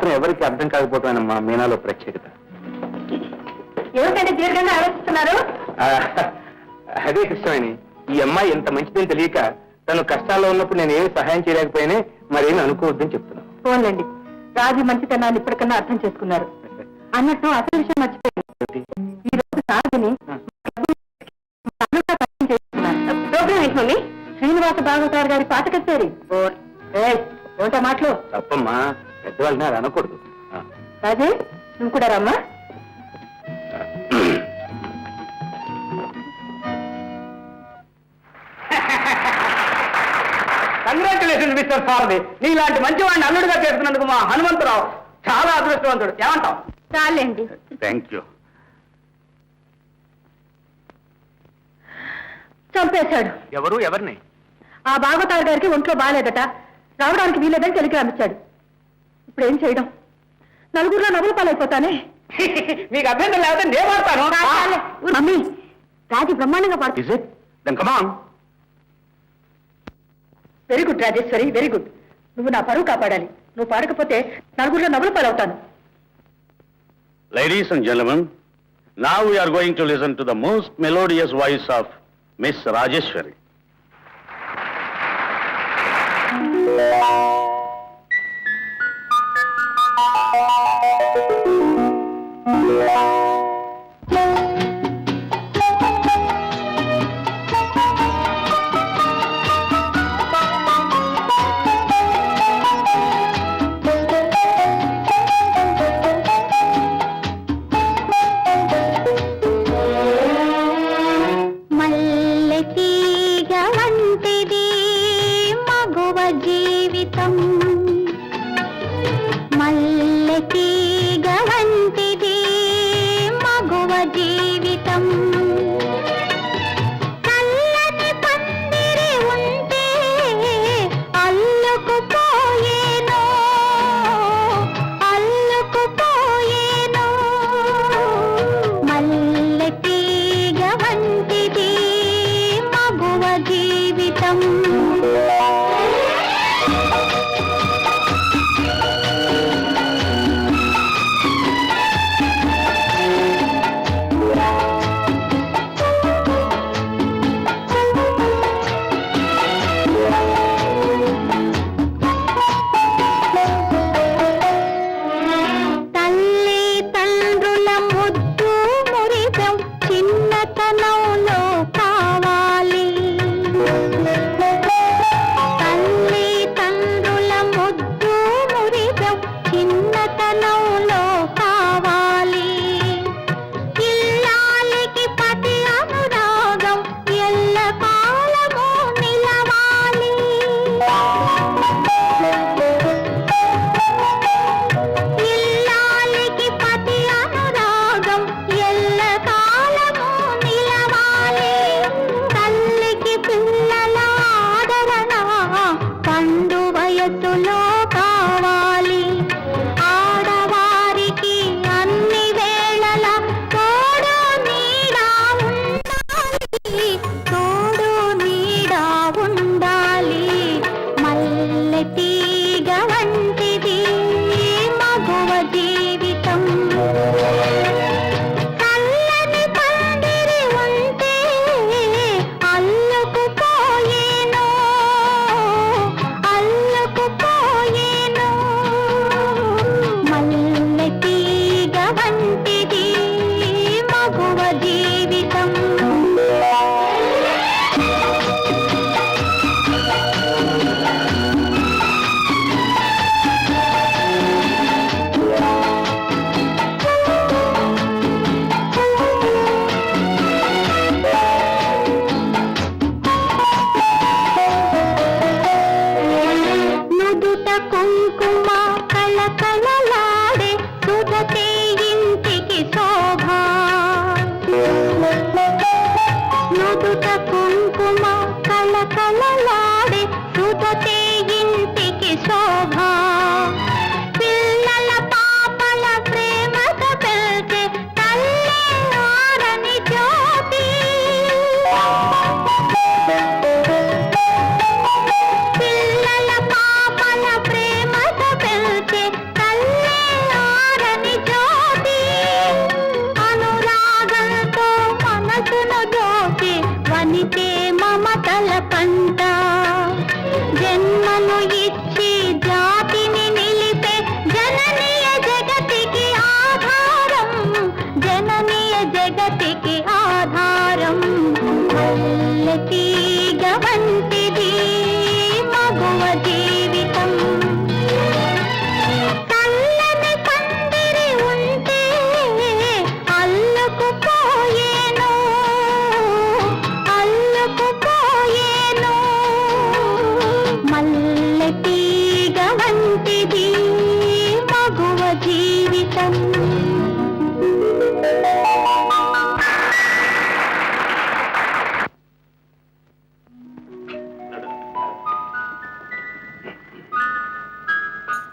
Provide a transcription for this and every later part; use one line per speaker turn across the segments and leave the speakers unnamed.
మాత్రం ఎవరికి అర్థం కాకపోతానమ్మా మీనాలో ప్రత్యేకత.
ఏమిటండి దీర్ఘంగా ఆలోచిస్తున్నారు?
అదే కృష్ణవేణి ఈ అమ్మాయి ఎంత మంచిదని తెలియక తను కష్టాల్లో ఉన్నప్పుడు నేను ఏమి సహాయం చేయలేకపోయినా మరేమి అనుకోవద్దని చెప్తున్నా
పోన్లండి. రాజు మంచితనాన్ని ఇప్పటికన్నా అర్థం చేసుకున్నారు. అన్నట్టు అసలు విషయం మర్చిపోయాను. ఈ రోజు రాజుని ప్రోగ్రామ్ శ్రీనివాస భాగవతారు గారి పాట కచ్చేరి ఏమిటా మాటలు?
తప్పమ్మా. పెద్దవాళ్ళని అది అనకూడదు.
రాజే నువ్వు కూడా రమ్మా.
కంగ్రాచులేషన్ మిస్టర్ సారథి నీలాంటి మంచి వాడిని అల్లుడుగా చేసుకున్నందుకు మా హనుమంతరావు చాలా అదృష్టవంతుడు. ఏమంటావు?
చాలండి.
థ్యాంక్ యూ
చంపేశాడు.
ఎవరు? ఎవరిని?
ఆ భాగవతారు గారికి ఒంట్లో బాగాలేదట రావడానికి వీలేదని టెలిగ్రామ్ ఇచ్చాడు. ఇప్పుడు ఏం చేయడం? నలుగురిలో నవ్వుల పాలైపోతానే?
మీకు అభ్యంతరం లేకపోతే నేను వాడతాను.
మమ్మీ రాజు బ్రహ్మాండంగా పాడు.
Is it then come on
very good Rajeshwari very good నువ్వు నా పరువు కాపాడాలి. నువ్వు పాడకపోతే నలుగురిలో నవ్వుల పాలవుతాను.
Ladies and gentlemen, now we are going to listen to the most melodious voice of Miss Rajeshwari.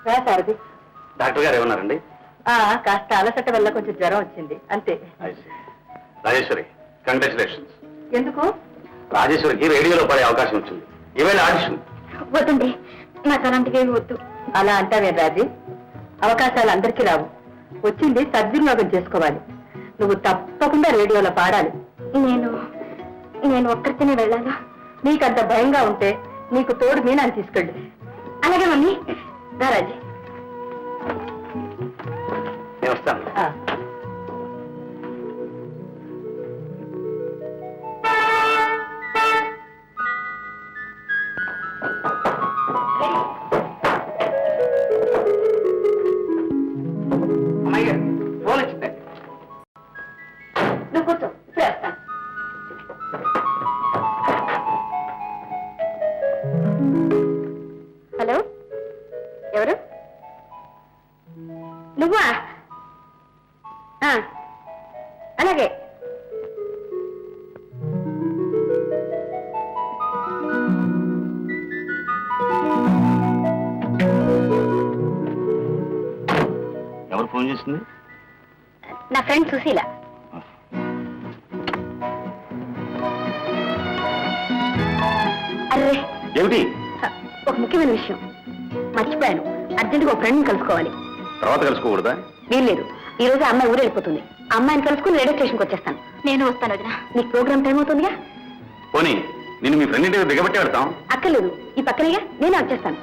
రా సారథి?
డాక్టర్ గారు ఏమన్నారండి?
ఆ, కాస్త అలసట వల్ల కొంచెం జ్వరం వచ్చింది అంతే.
రాజేశ్వరి కంగ్రాచులేషన్స్
ఎందుకు?
రాజేశ్వరికి రేడియోలో పడే అవకాశం వచ్చింది. ఈవేళ ఆడిషన్.
వద్దండి నాకు అలాంటివి ఏమి వద్దు.
అలా అంటావే రాజీ? అవకాశాలు అందరికీ రావు. వచ్చింది సద్వినియోగం చేసుకోవాలి. నువ్వు తప్పకుండా రేడియోలో పాడాలి.
నేను నేను ఒక్కరితోనే వెళ్ళాలా?
నీకంత భయంగా ఉంటే నీకు తోడు మీనాన్ని తీసుకెళ్ళు.
అలాగే మమ్మీ. రా రాజీ
నేను వస్తాను
అలాగే.
ఎవరు ఫోన్ చేసింది?
నా ఫ్రెండ్ సుశీల. అర్రే
ఏమిటి?
ఒక ముఖ్యమైన విషయం. మర్చిపోయాను. అర్జెంటుగా ఒక ఫ్రెండ్ని కలుసుకోవాలి.
తర్వాత కలుసుకోకూడదా?
వీల్లేదు. ఈ రోజు అమ్మాయి ఊరు వెళ్ళిపోతుంది అమ్మాయిని కలుసుకుని రేడియో స్టేషన్కి వచ్చేస్తాను. నేను వస్తాను వదిన. నీకు ప్రోగ్రామ్ టైం అవుతుందిగా?
పోనీ నేను మీ ఫ్రెండ్ ఇంటికి దిగబట్టి వెళ్తాం.
అక్కర్లేదు. ఈ పక్కనేగా నేనే వచ్చేస్తాను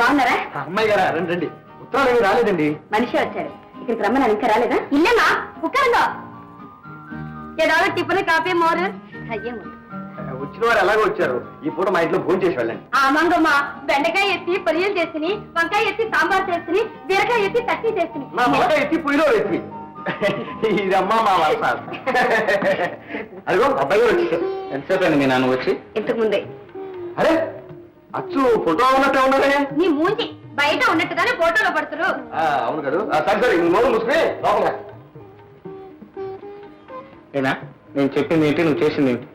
బాగున్నారా?
అమ్మాయి గారా? రండి రండి. ఉత్తరాలు ఏమీ రాలేదండి.
మనిషి వచ్చారు ఇక్కడికి రమ్మని ఇంకా రాలేదా? ఇల్లేనా కుక్కరంగా ఏదో టిఫిన్ కాఫీ మోరు. అయ్యేమో
వచ్చిన వారు ఎలాగో వచ్చారు? ఈ పూట మా ఇంట్లో భోజనం చేసి వెళ్ళండి.
ఆ మంగమ్మ బెండకాయ ఎత్తి పొరియలు చేసిని వంకాయ ఎత్తి సాంబార్ చేసిని బీరకాయ ఎత్తి చట్నీ చేసిని.
నా మొదట ఎత్తి పొయ్యిలో వేసి. ఇదమ్మా మా వలస అదిగో అబ్బాయి గారు వచ్చేసారు ఎంతసేపు మీ నాన్న వచ్చి?
ఇంతకు ముందే
అరే అచ్చు ఫోటో ఉన్నట్టే ఉన్నారే.
నీ మూంచి బయట ఉన్నట్టుగానే ఫోటోలో పడుతురు.
ఆ, అవును కదా సరే సరే నోరు మూసుకుని లోపల. ఏనా నేను చెప్పింది ఏంటి నువ్వు చేసింది ఏంటి?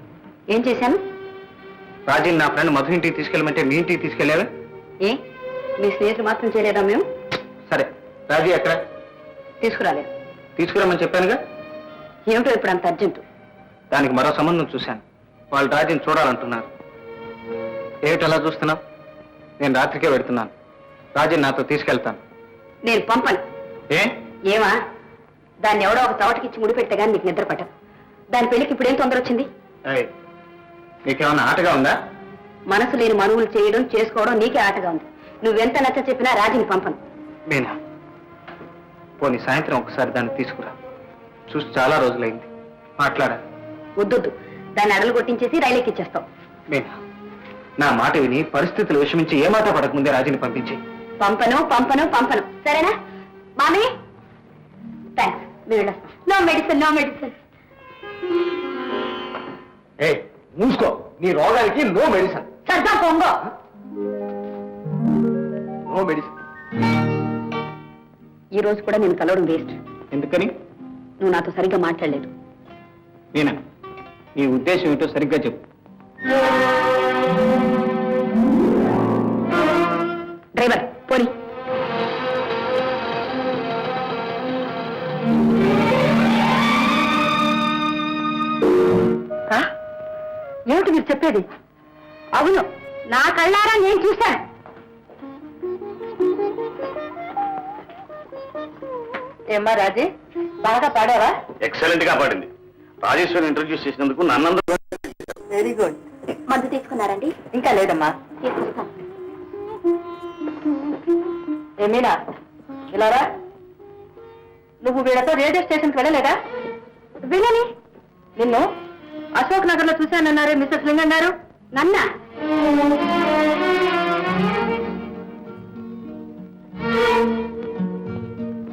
ఏం చేశాను?
రాజీని నా ఫ్రెండ్ మధు ఇంటికి తీసుకెళ్ళమంటే మీ ఇంటికి తీసుకెళ్ళావా?
ఏ? మీ స్నేహితులు మాత్రం చేయలేదా మేము?
సరే రాజీ ఎక్కడ?
తీసుకురాలేదు
తీసుకురమ్మని చెప్పానుగా?
ఏమిటో ఇప్పుడు అంత అర్జెంటు?
దానికి మరో సంబంధం చూశాను. వాళ్ళు రాజీని చూడాలంటున్నారు. ఏమిటి అలా చూస్తున్నావు? నేను రాత్రికే పెడుతున్నాను. రాజీని నాతో తీసుకెళ్తాను.
నేను పంపను.
ఏ?
ఏమా? దాన్ని ఎవడో ఒక చోటకిచ్చి ముడిపెడితే గానీ నీకు నిద్ర పట్టదు. దాని పెళ్ళికి ఇప్పుడేం తొందర వచ్చింది
ఏయ్, నీకేమన్నా ఆటగా ఉందా?
మనసు లేని మనువులు చేయడం చేసుకోవడం నీకే ఆటగా ఉంది. నువ్వెంత నచ్చ చెప్పినా రాజుని పంపను.
మీనా పోనీ సాయంత్రం ఒకసారి దాన్ని తీసుకురా. చూసి చాలా రోజులైంది. మాట్లాడా?
వద్దొద్దు. దాన్ని అడలు కొట్టించేసి రైలు ఎక్కిచ్చేస్తావు
మీనా నా మాట విని పరిస్థితులు విషమించి ఏ మాట పడకముందే రాజీని పంపించి.
పంపను పంపను పంపను. సరేనా? మామీ? Thanks no medicine no medicine.
ఏ మూసుకో. నీ రోగానికి నో మెడిసిన్
సర్దా పొంగో.
నో మెడిసిన్
ఈ రోజు కూడా నేను కలవడం వేస్ట్
ఎందుకని?
నువ్వు నాతో సరిగ్గా మాట్లాడలేదు.
మీనా నీ ఉద్దేశం ఏంటో సరిగ్గా చెప్పు.
డ్రైవర్ పోనీ.
మీరు చెప్పేది?
అవును. నా కళ్ళారా నేను చూశాను.
ఏమ్మా రాజీ బాగా పాడావా?
ఎక్సలెంట్గా పాడింది. రాజేశ్వరి ఇంట్రడ్యూస్ చేసినందుకు నన్నందరూ
వెరీ గుడ్
మందు తీసుకున్నారండి?
ఇంకా లేదమ్మా.
తీసుకొస్తాను.
ఏమీనా ఇలారా నువ్వు వీళ్ళతో రేడియో స్టేషన్కి వెళ్ళలేదా?
వెళ్ళని
నిన్ను అశోక్ నగర్లో చూశానన్నారే మిస్టర్ లింగం గారు.
నన్న.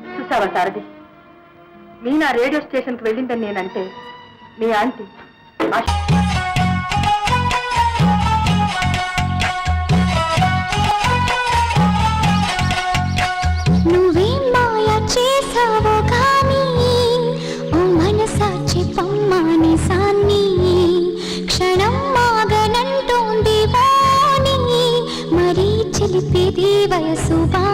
చూసావా సారథి? మీ నా రేడియో స్టేషన్కి వెళ్ళిందని నేనంటే మీ ఆంటీ నువ్వేం
మాయా చేసావో వయసు బా